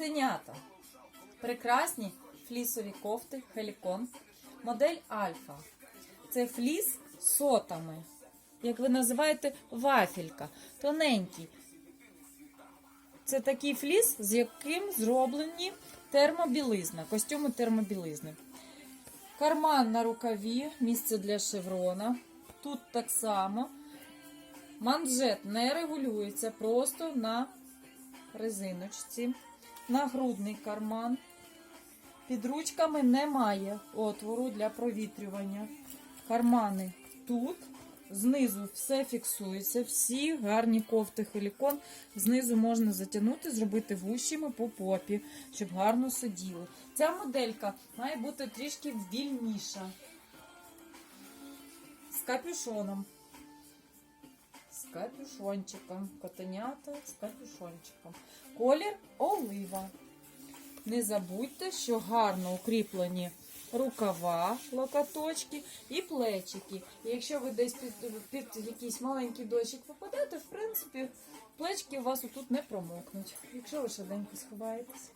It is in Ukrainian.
Котенята. Прекрасні флісові кофти Хелікон. Модель Альфа. Це фліс з сотами. Як ви називаєте, вафелька. Тоненький. Це такий фліс, з яким зроблені термобілизна, костюми термобілизни. Карман на рукаві, місце для шеврона. Тут так само. Манжет не регулюється, просто на резиночці. Нагрудний карман. Під ручками немає отвору для провітрювання. Кармани тут. Знизу все фіксується, всі гарні кофти хелікон. Знизу можна затягнути, зробити вущими по попі, щоб гарно сиділи. Ця моделька має бути трішки вільніша. З капюшоном. З капюшончиком. Котенята з капюшончиком. Колір олива. Не забудьте, що гарно укріплені рукава, локоточки і плечики. І якщо ви десь під, під якийсь маленький дощик попадете, в принципі, плечки у вас отут не промокнуть, якщо ви швиденько сховаєтесь.